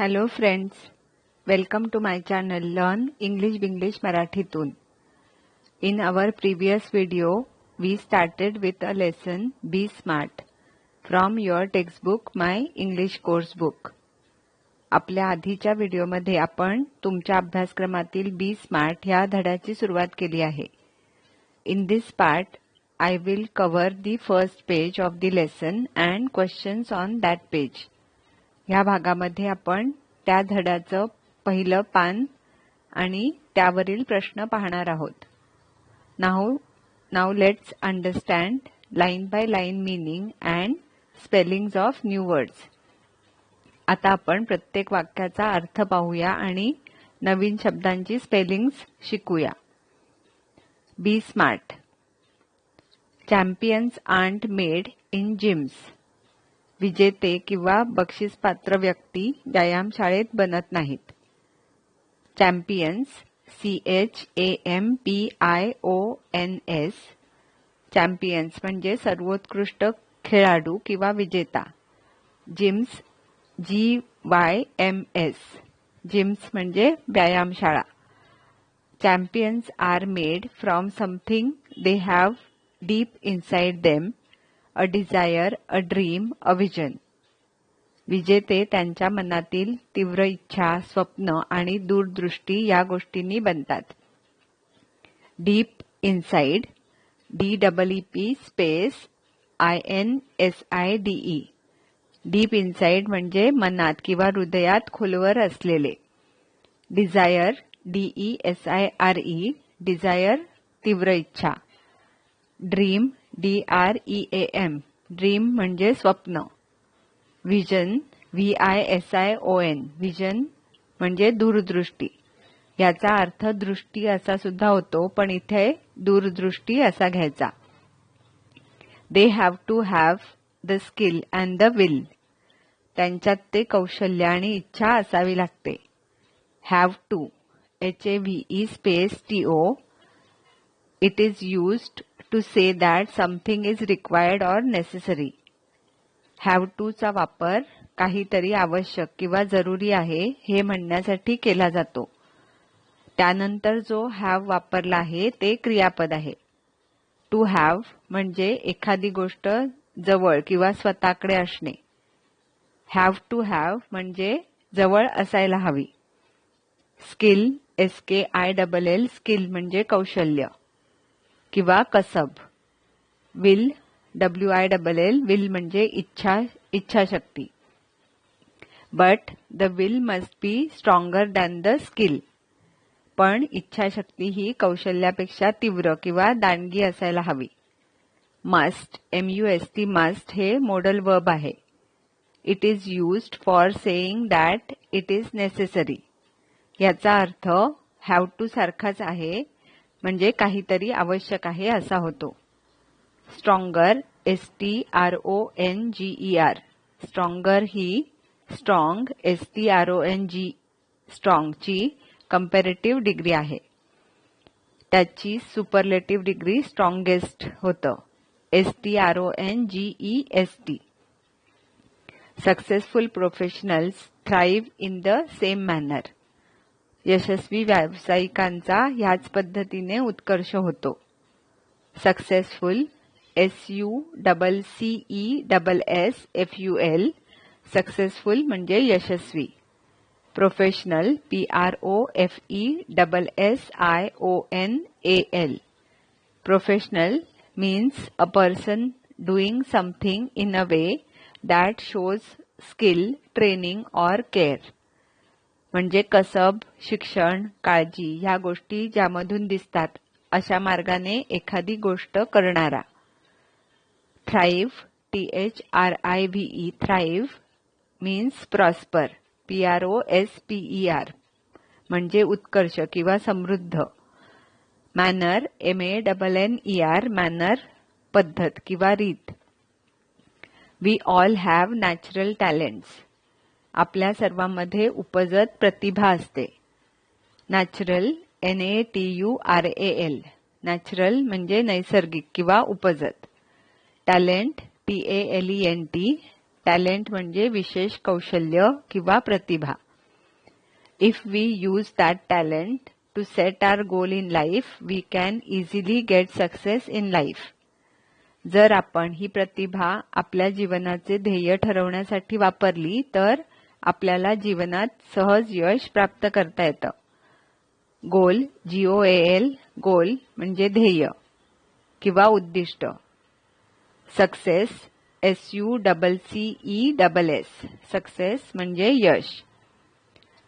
Hello friends welcome to my channel learn English Binglish मराठीतून in our previous video we started with a lesson be smart from your textbook my English course book आपल्या आधीच्या व्हिडिओमध्ये आपण तुमच्या अभ्यासक्रमातील बी smart ह्या धड्याची सुरुवात केली आहे. In this part I will cover the first page of the lesson and questions on that page ह्या भागामध्ये आपण त्या धड्याचं पहिलं पान आणि त्यावरील प्रश्न पाहणार आहोत. Now now let's understand line by line meaning and spellings of new words आता आपण प्रत्येक वाक्याचा अर्थ पाहूया आणि नवीन शब्दांची स्पेलिंग्स शिकूया. Be smart champions aren't made in gyms विजेते किंवा बक्षीसपात्र व्यक्ती व्यायामशाळेत बनत नाहीत. Champions C H A M P I O N S champions म्हणजे सर्वोत्कृष्ट खेळाडू किंवा विजेता. Gyms G Y M S gyms म्हणजे व्यायामशाळा. Champions are made from something they have deep inside them. A desire a dream a vision विजेते त्यांच्या मनातील तीव्र इच्छा स्वप्न आणि दूरदृष्टी या गोष्टींनी बनतात. Deep inside D double E P space I N S I D E deep inside म्हणजे मनात किंवा हृदयात खोलवर असलेले. Desire D E S I R E desire तीव्र इच्छा. Dream D R E A M dream म्हणजे स्वप्न. Vision V I S I O N vision म्हणजे दूरदृष्टी. याचा अर्थ दृष्टी असा सुद्धा होतो पण इथे दूरदृष्टी असा घ्यायचा. They have to have the skill and the will त्यांच्यात ते कौशल्य आणि इच्छा असावी लागते. Have to H A V E space T O it is used to say that something is required or necessary have टूचा वापर काहीतरी आवश्यक किंवा जरुरी आहे हे म्हणण्यासाठी केला जातो. त्यानंतर जो हॅव वापरला आहे ते क्रियापद आहे. टू हॅव म्हणजे एखादी गोष्ट जवळ किंवा स्वतःकडे असणे. हॅव टू हॅव म्हणजे जवळ असायला हवी. Skill S K I double L skill म्हणजे कौशल्य. किंवा कसब. Will W I double L will म्हणजे इच्छा इच्छाशक्ती. But the will must be stronger than the skill पण इच्छाशक्ती ही कौशल्यापेक्षा तीव्र किंवा दांडगी असायला हवी. Must M U S T must हे मॉडल वर्ब आहे. It is used for saying that it is necessary याचा अर्थ हॅव टू सारखाच आहे म्हणजे काहीतरी आवश्यक आहे असा होतो. Stronger S T R O N G E R stronger ही strong S T R O N G स्ट्रॉंगची comparative degree आहे. त्याची सुपरलेटिव्ह डिग्री स्ट्रॉंगेस्ट होतं. S T R O N G E S T successful professionals thrive in the same manner यशस्वी व्यावसायिकांचा ह्याच पद्धतीने उत्कर्ष होतो. Successful S U double C E double S F U L successful म्हणजे यशस्वी. Professional P R O F E double S I O N A L professional means a person doing something in a way that shows skill training or care. म्हणजे कसब शिक्षण काळजी ह्या गोष्टी ज्यामधून दिसतात अशा मार्गाने एखादी गोष्ट करणारा. Thrive T H R I V E thrive means prosper P R O S P E R म्हणजे उत्कर्ष किंवा समृद्ध. Manner M A double N E R manner पद्धत किंवा रीत. We all have natural talents आपल्या सर्वांमध्ये उपजत प्रतिभा असते. Natural N A T U R A L natural म्हणजे नैसर्गिक किंवा उपजत. Talent T A L E N T talent म्हणजे विशेष कौशल्य किंवा प्रतिभा. If we use that talent to set our goal in life we can easily get success in life जर आपण ही प्रतिभा आपल्या जीवनाचे ध्येय ठरवण्यासाठी वापरली तर आपल्याला जीवनात सहज यश प्राप्त करता येतं. गोल जीओ एल गोल म्हणजे ध्येय किंवा उद्दिष्ट. Success S U double C E double S success म्हणजे यश.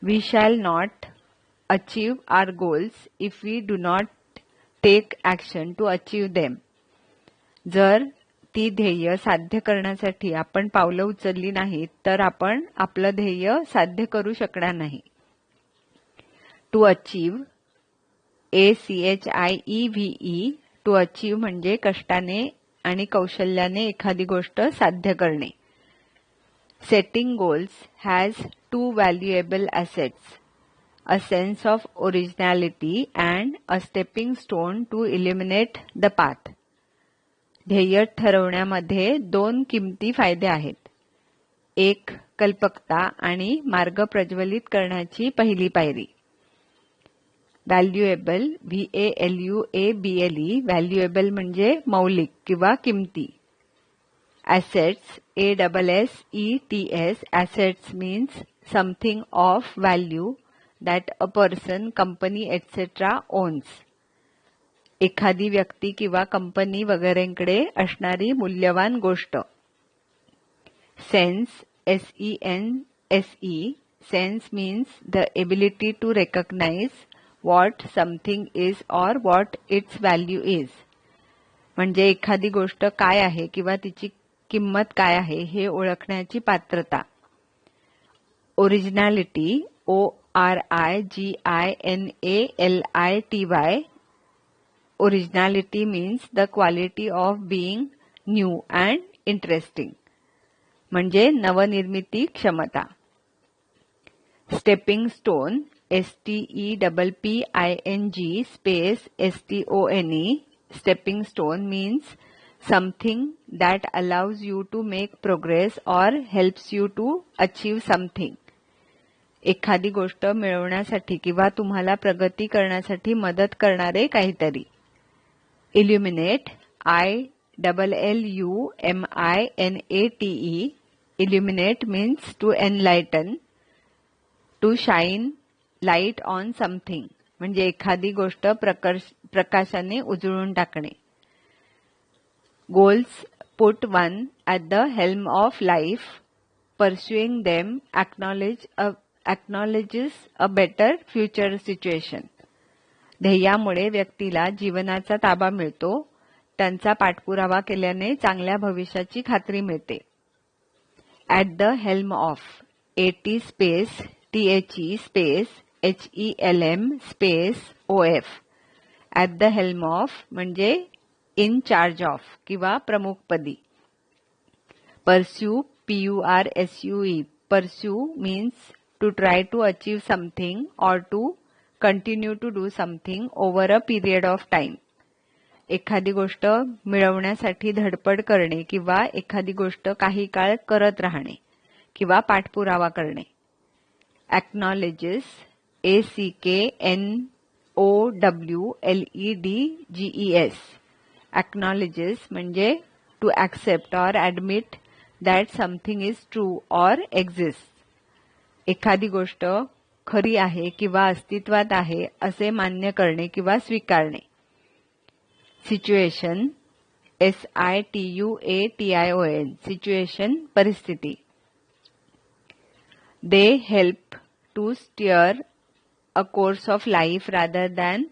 We shall not achieve our goals if we do not take action to achieve them जर ती ध्येय साध्य करण्यासाठी आपण पावलं उचलली नाहीत तर आपण आपलं ध्येय साध्य करू शकणार नाही. To achieve A C H I E V E to achieve म्हणजे कष्टाने आणि कौशल्याने एखादी गोष्ट साध्य करणे. Setting goals has two valuable assets a sense of originality and a stepping stone to eliminate the path ध्येय ठरवण्यामध्ये दोन किमती फायदे आहेत. एक कल्पकता आणि मार्ग प्रज्वलित करण्याची पहिली पायरी. Valuable V A L U A B L E valuable म्हणजे मौलिक किंवा किमती. Assets A double S E T S assets means something of value that a person company etcetera owns एखादी व्यक्ती किंवा कंपनी वगैरेंकडे असणारी मूल्यवान गोष्ट. Sense S E N S E sense means the ability to recognise what something is or what its value is म्हणजे एखादी गोष्ट काय आहे किंवा तिची किंमत काय आहे हे ओळखण्याची पात्रता. Originality O R I G I N A L I T Y Originality means the quality of being new and interesting. म्हणजे नवनिर्मिती क्षमता stepping stone S T E double P I N G space S T O N E stepping stone means something that allows you to make progress or helps you to achieve something एखादी गोष्ट मिळवण्यासाठी किंवा तुम्हाला प्रगती करण्यासाठी मदत करणारे काहीतरी illuminate I double L U M I N A T illuminate means to enlighten to shine light on something म्हणजे एखादी गोष्ट प्रकाशाने उजळून टाकणे. Goals put one at the helm of life pursuing them acknowledge acknowledges a better future situation ध्येयामुळे व्यक्तीला जीवनाचा ताबा मिळतो त्यांचा पाठपुरावा केल्याने चांगल्या भविष्याची खात्री मिळते. At the helm of A T space T H E space H E L M space O F at the helm of म्हणजे इन चार्ज ऑफ किंवा प्रमुखपदी pursue P U R S U E pursue means to try to achieve something or to continue to do something over a period of time एखादी गोष्ट मिळवण्यासाठी धडपड करणे किंवा एखादी गोष्ट काही काळ करत राहणे किंवा पाठपुरावा करणे. Acknowledges A C K N O W L E D G E S acknowledges म्हणजे to accept or admit that something is true or exist एखादी गोष्ट खरी आहे किंवा अस्तित्वात आहे असे मान्य करणे किंवा स्वीकारणे. Situation S I T U A T I O N situation परिस्थिती. They help to steer a course of life rather than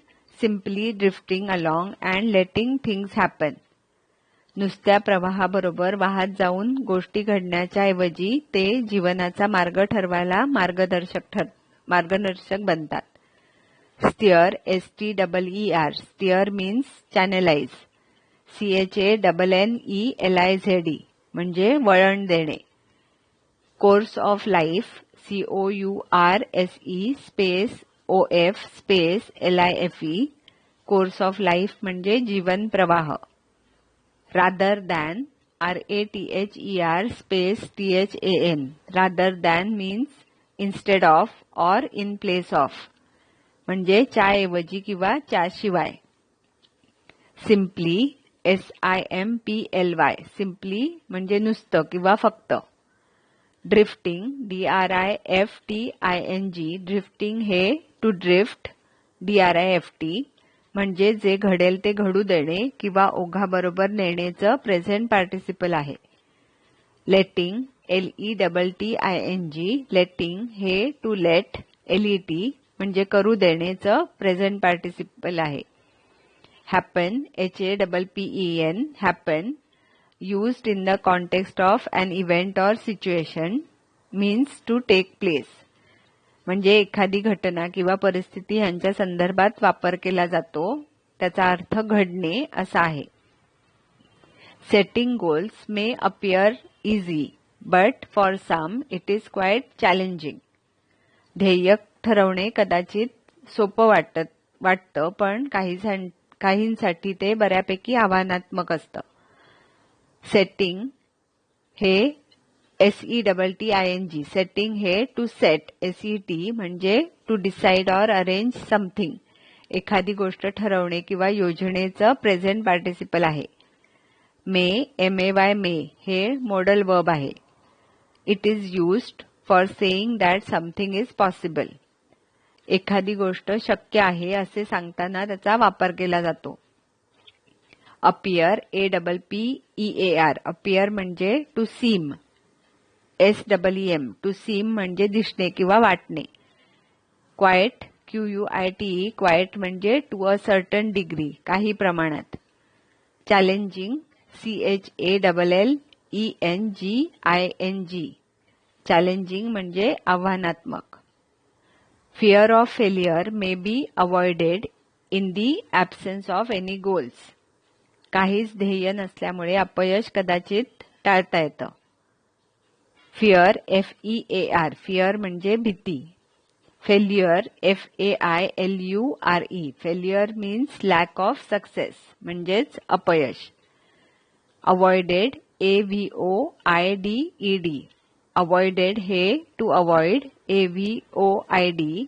simply drifting along and letting things happen नुसत्या प्रवाहाबरोबर वाहत जाऊन गोष्टी घडण्याच्या ऐवजी ते जीवनाचा मार्ग ठरवायला मार्गदर्शक ठरतात. मार्गदर्शक बनतात. Steer S T double E R steer means channelise C H A double N E L I Z E म्हणजे वळण देणे. Course of life C O U R S E space O F space L I F E course of life म्हणजे जीवन प्रवाह. Rather than R A T H E R space T H A N rather than means instead of or in place of म्हणजे च्याऐवजी किंवा च्याशिवाय. Simply S I M P L Y simply म्हणजे नुसतं किंवा फक्त. Drifting D R I F T I N G drifting हे to drift D R I F T म्हणजे जे घडेल ते घडू देणे किंवा ओघाबरोबर नेण्याचं प्रेझेंट पार्टिसिपल आहे. Letting L E double T I N G letting हे to let L E T म्हणजे करू देण्याचं प्रेझेंट पार्टिसिपल आहे. Happen H A double P E N happen used in the context of an event or situation means to take place. म्हणजे एखादी घटना किंवा परिस्थिती यांच्या संदर्भात वापर केला जातो त्याचा अर्थ घडणे असा आहे. Setting goals may appear easy but for some it is quite challenging ध्येय ठरवणे कदाचित सोपं वाटत वाटतं पण काही काहींसाठी ते बऱ्यापैकी आव्हानात्मक असतं. सेटिंग हे S E double T I N G setting हे to set S E T म्हणजे to decide or arrange something एखादी गोष्ट ठरवणे किंवा योजनेचं प्रेझेंट पार्टिसिपल आहे. मे एम ए वाय मे हे मॉडल वर्ब आहे. It is used for saying that something is possible एखादी गोष्ट शक्य आहे असे सांगताना त्याचा वापर केला जातो. Appear A double P E A R appear म्हणजे to seem S double E M to seem म्हणजे दिसणे किंवा वाटणे. Quite Q U I T quite म्हणजे टू अ सर्टन डिग्री काही प्रमाणात. Challenging C H A double L E N G I N G challenging म्हणजे आव्हानात्मक. Fear of failure may be avoided in the absence of any goals काहीच ध्येय नसल्यामुळे अपयश कदाचित टाळता येतं. Fear F E A R fear म्हणजे भीती. Failure F A I L U R E failure means lack of success म्हणजेच अपयश. Avoided A V O I D E D avoided हे to avoid A V O I D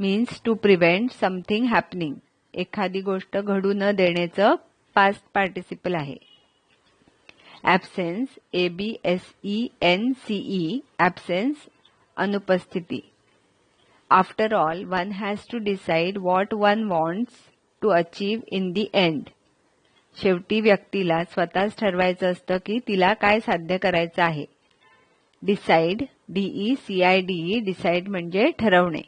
means to prevent something happening एखादी गोष्ट घडू न देण्याचं past participle आहे. Absence A B S E N C E absence अनुपस्थिती. After all one has to decide what one wants to achieve in the end शेवटी व्यक्तीला स्वतःच ठरवायचं असतं की तिला काय साध्य करायचं आहे. Decide D E C I D E decide म्हणजे ठरवणे.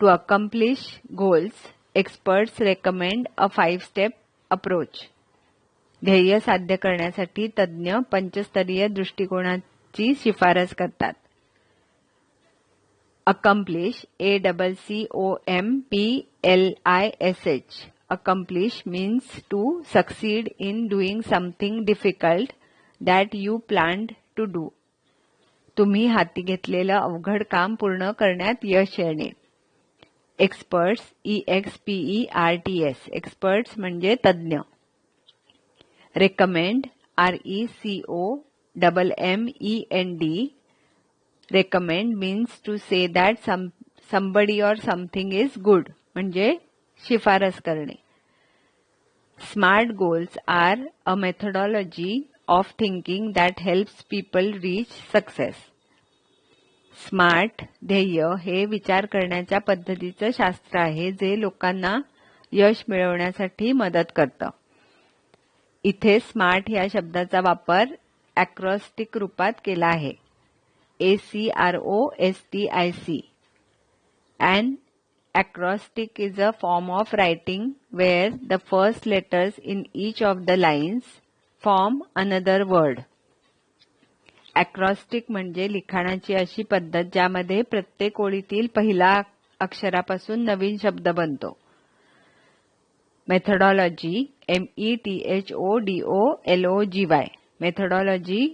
To accomplish goals experts recommend a five step approach ध्येय साध्य करण्यासाठी तज्ज्ञ पंचस्तरीय दृष्टिकोनाची शिफारस करतात. Accomplish A double C O M P L I S H accomplish means to succeed in doing something difficult that you planned to do तुम्ही हाती घेतलेलं अवघड काम पूर्ण करण्यात यश येणे. Experts E X P E R T S experts म्हणजे तज्ज्ञ. Recommend R E C O double M E N D recommend means to say that some somebody or something is good म्हणजे शिफारस करणे. SMART goals are a methodology of thinking that helps people reach success SMART ध्येय हे विचार करण्याच्या पद्धतीचं शास्त्र आहे जे लोकांना यश मिळवण्यासाठी मदत करतं. इथे स्मार्ट या शब्दाचा वापर अॅक्रॉस्टिक रूपात केला आहे. A C R O S T I C and Acrostic is a form of writing where the first letters in each of the lines form another word acrostic म्हणजे लिखाणाची अशी पद्धत ज्यामध्ये प्रत्येक ओळीतील पहिला अक्षरापासून नवीन शब्द बनतो. Methodology M E T H O D O L O G Y methodology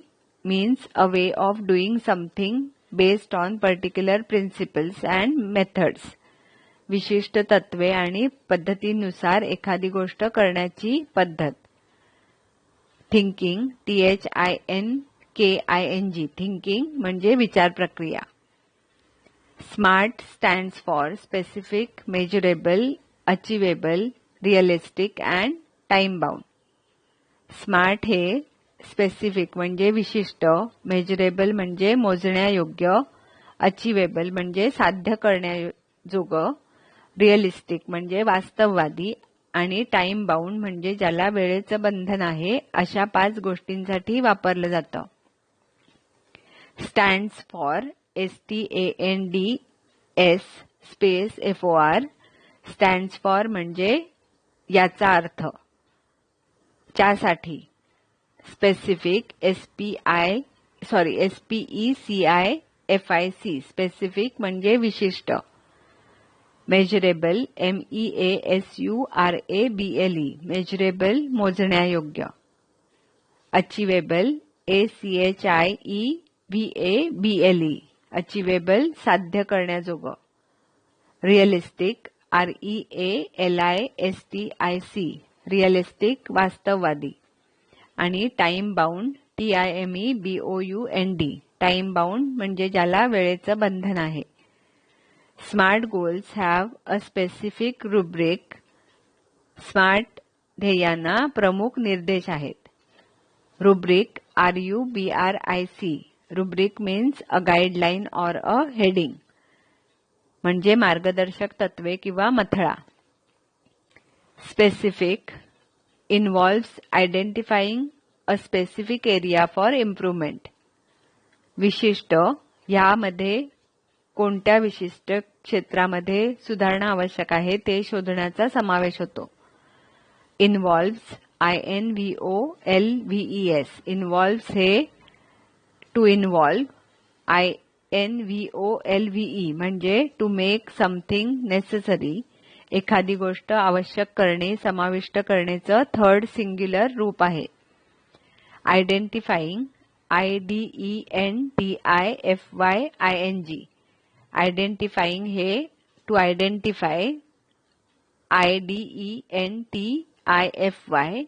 means a way of doing something based on particular principles and methods विशिष्ट तत्वे आणि पद्धतीनुसार एखादी गोष्ट करण्याची पद्धत. Thinking T H I N K I N G thinking म्हणजे विचार प्रक्रिया. SMART stands for specific measurable achievable realistic and time bound SMART हे स्पेसिफिक म्हणजे विशिष्ट मेजरेबल म्हणजे मोजण्यायोग्य अचिवेबल म्हणजे साध्य करण्याजोगं रिअलिस्टिक म्हणजे वास्तववादी आणि टाइम बाउंड म्हणजे ज्याला वेळेचं बंधन आहे अशा पाच गोष्टींसाठी वापरलं जातं. Stands for S T A N D S space F O R stands for म्हणजे याचा अर्थ. च्यासाठी specific S P I sorry S P E C I F I C specific म्हणजे विशिष्ट. Measurable M E A S U R A B L E measurable मोजण्यायोग्य. Achievable A C H I E V A B L E achievable साध्य करण्याजोगं. Realistic R E A L I S T I C realistic वास्तववादी. आणि time bound T I M E B O U N D time bound म्हणजे ज्याला वेळेचं बंधन आहे. SMART goals have a specific rubric SMART ध्येयांना प्रमुख निर्देश आहेत rubric R U B R I C rubric means a guideline or a heading म्हणजे मार्गदर्शक तत्वे किंवा मथळा specific involves identifying a specific area for improvement विशिष्ट ह्यामध्ये कोणत्या विशिष्ट क्षेत्रामध्ये सुधारणा आवश्यक आहे ते शोधण्याचा समावेश होतो. Involves I N V O L V S involves हे to involve I N V O L V म्हणजे टू मेक समथिंग नेसेसरी एखादी गोष्ट आवश्यक करणे समाविष्ट करण्याचं थर्ड सिंग्युलर रूप आहे. Identifying I D E N T I F Y I N G identifying हे to identify I D E N T I F Y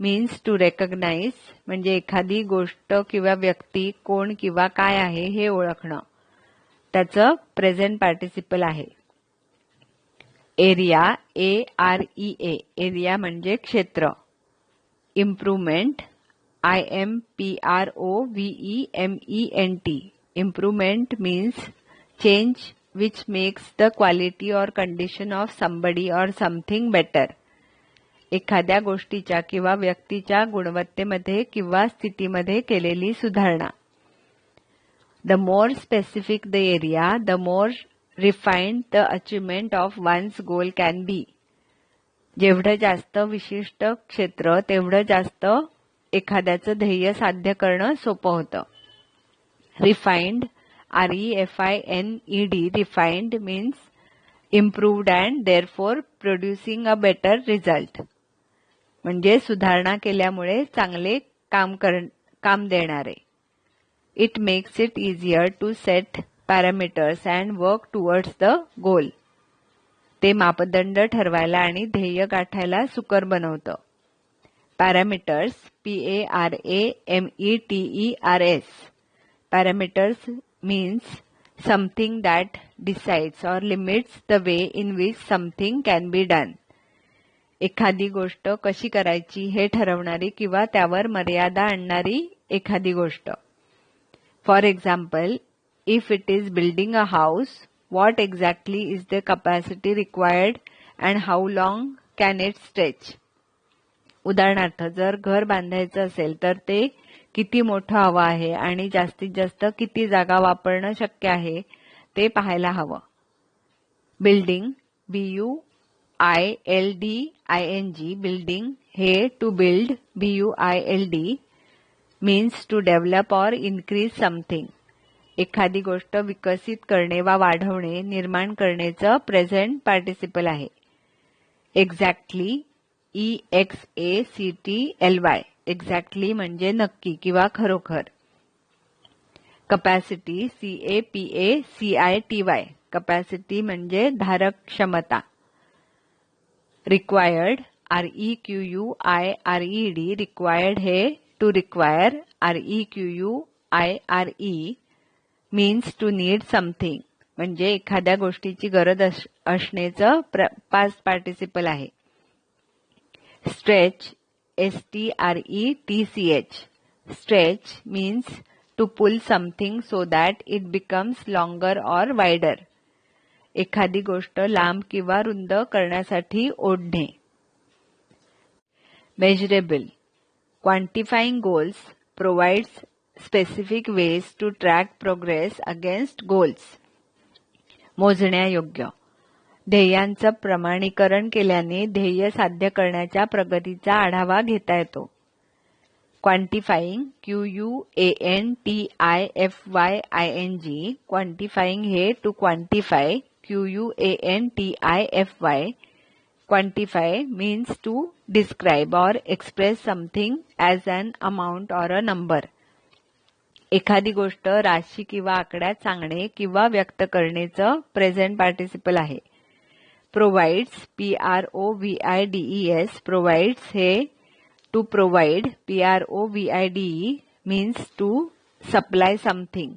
means to recognise म्हणजे एखादी गोष्ट किंवा व्यक्ती कोण किंवा काय आहे हे ओळखणं. त्याचं प्रेझेंट पार्टिसिपल आहे. Area A R E A area म्हणजे क्षेत्र. Improvement I M P R O V M E N T improvement means change which makes the quality or condition of somebody or something better एखाद्या गोष्टीच्या किंवा व्यक्तीच्या गुणवत्तेमध्ये किंवा स्थितीमध्ये केलेली सुधारणा. The more specific the area the more refined the achievement of one's goal can be जेवढं जास्त विशिष्ट क्षेत्र तेवढं जास्त एखाद्याचं ध्येय साध्य करणं सोपं होतं. Refined R E F I N E D refined means improved and there producing a a better result म्हणजे सुधारणा केल्यामुळे चांगले काम कर काम देणारे. It makes it easier to set parameters and work towards the goal ते मापदंड ठरवायला आणि ध्येय गाठायला सुकर बनवतं. Parameters P A R A M E T E R S parameters means something that decides or limits the way in which something can be done एखादी गोष्ट कशी करायची हे ठरवणारी किंवा त्यावर मर्यादा आणणारी एखादी गोष्ट. For example if it is building a house what exactly is the capacity required and how long can it stretch उदाहरणार्थ जर घर बांधायचं असेल तर ते किती मोठं हवं आहे आणि जास्तीत जास्त किती जागा वापरणं शक्य आहे ते पाहायला हवं. Building B U I L D I N G building हे to build B U I L D means to develop or increase something एखादी गोष्ट विकसित करणे वा वाढवणे निर्माण करण्याचं प्रेझेंट पार्टिसिपल आहे. Exactly E X A C T L Y exactly म्हणजे नक्की किंवा खरोखर. Capacity C A P A C I T Y capacity म्हणजे धारक क्षमता. Required R E Q U I R E D required हे to require R E Q U I R E means to need something म्हणजे एखाद्या गोष्टीची गरज असण्याचं past participle आहे. Stretch S T R E T C H stretch means to pull something so that it becomes longer or wider एखादी गोष्ट लांब किंवा रुंद करण्यासाठी ओढणे. Measurable quantifying goals provides specific ways to track progress against goals मोजण्यायोग्य. ध्येयांचं प्रमाणीकरण केल्याने ध्येय साध्य करण्याच्या प्रगतीचा आढावा घेता येतो. Quantifying Q U A N T I F Y I N G quantifying हे to quantify Q U A N T I F Y quantify means to describe or express something as an amount or a number एखादी गोष्ट राशी किंवा आकड्यात सांगणे किंवा व्यक्त करण्याचं प्रेझेंट पार्टिसिपल आहे. Provides P R O V I D E S provides हे to provide P R O V I D E means to supply something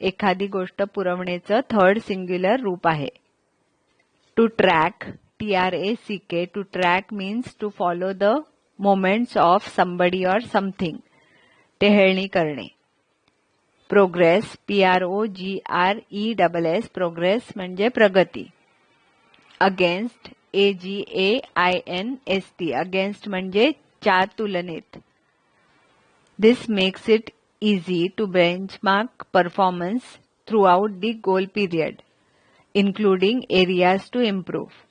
एखादी गोष्ट पुरवण्याचं थर्ड सिंग्युलर रूप आहे. To track T R A C K to track means to follow the moments of somebody or something टेहळणी करणे. Progress P R O G R E double S progress म्हणजे प्रगती. Against A G A I N S T against म्हणजे च्या तुलनेत. This makes it easy to benchmark performance throughout the goal period including areas to improve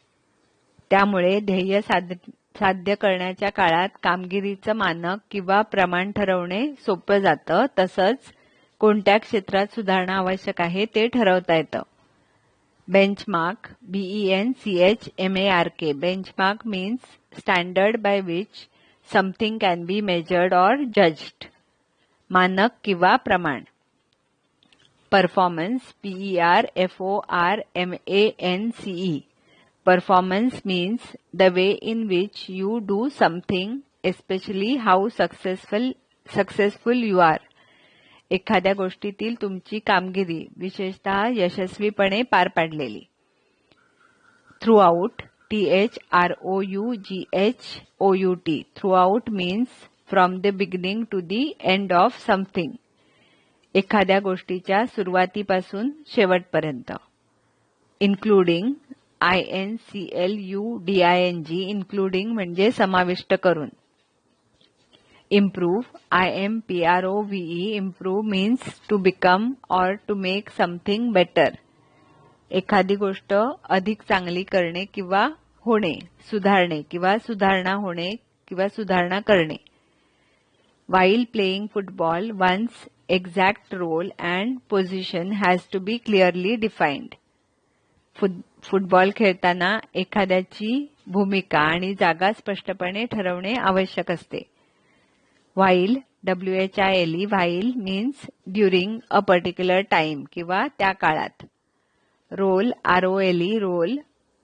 त्यामुळे ध्येय साध्य करण्याच्या काळात कामगिरीचं मानक किंवा प्रमाण ठरवणे सोपं जातं. तसंच कोणत्या क्षेत्रात सुधारणा आवश्यक आहे ते ठरवता येतं. benchmark B E N C H M A R K benchmark means standard by which something can be measured or judged मानक किंवा प्रमाण performance P E R F O R M A N C E performance means the way in which you do something especially how successful successful you are एखाद्या गोष्टीतील तुमची कामगिरी विशेषतः यशस्वीपणे पार पाडलेली. Throughout T H R O U G H O U T throughout means from the beginning to the end of something एखाद्या गोष्टीच्या सुरुवातीपासून शेवटपर्यंत. Including I N C L U D I N G including म्हणजे समाविष्ट करून. Improve I M P R O V E improve means to become or to make something better एखादी गोष्ट अधिक चांगली करणे किंवा होणे सुधारणे किंवा सुधारणा होणे किंवा सुधारणा करणे. While playing football, one's exact role and position has to be clearly defined. Football खेळताना एखाद्याची भूमिका आणि जागा स्पष्टपणे ठरवणे आवश्यक असते. While W H I L E while means during a particular time किंवा त्या काळात. Role R O L E role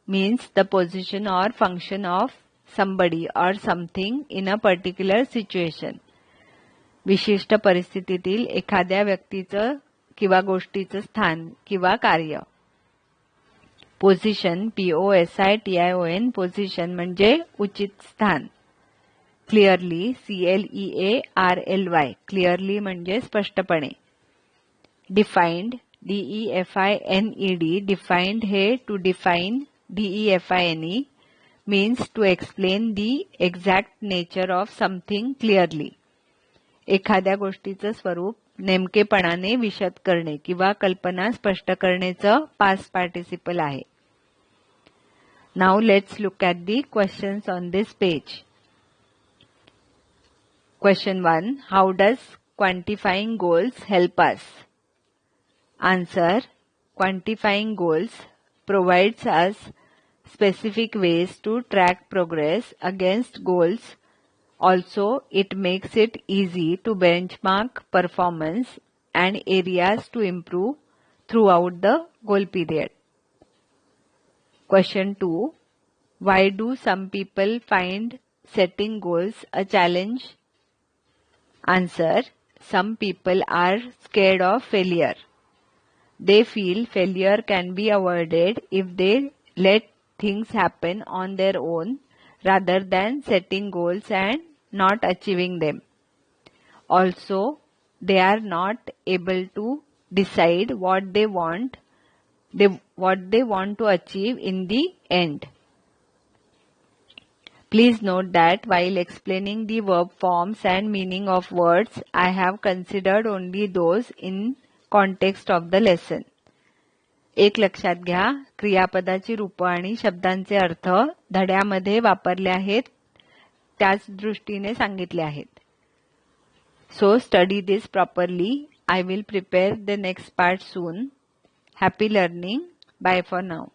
means the position or function of somebody or something in a particular situation विशिष्ट परिस्थितीतील एखाद्या व्यक्तीचं किंवा गोष्टीचं स्थान किंवा कार्य. Position P O S I T I O N position म्हणजे उचित स्थान. Clearly C L E A R L Y clearly म्हणजे स्पष्टपणे. Defined D E F I N E D defined हे to define D E F I N E means to explain the exact nature of something clearly एखाद्या गोष्टीचं स्वरूप नेमकेपणाने विशद करणे किंवा कल्पना स्पष्ट करण्याचं पास पार्टिसिपल आहे. Now let's look at the questions on this page Question 1. How does quantifying goals help us? Answer. Quantifying goals provides us specific ways to track progress against goals. Also, it makes it easy to benchmark performance and areas to improve throughout the goal period. Question 2. Why do some people find setting goals a challenge Answer. Some people are scared of failure. They feel failure can be avoided if they let things happen on their own rather than setting goals and not achieving them. Also, they are not able to decide what they want they what they want to achieve in the end. Please note that while explaining the verb forms and meaning of words, I have considered only those in context of the lesson. एक लक्षात घ्या क्रियापदाची रूप आणि शब्दांचे अर्थ धड्यामध्ये वापरले आहेत त्याच दृष्टीने सांगितले आहेत so study this properly I will prepare the next part soon happy learning bye for now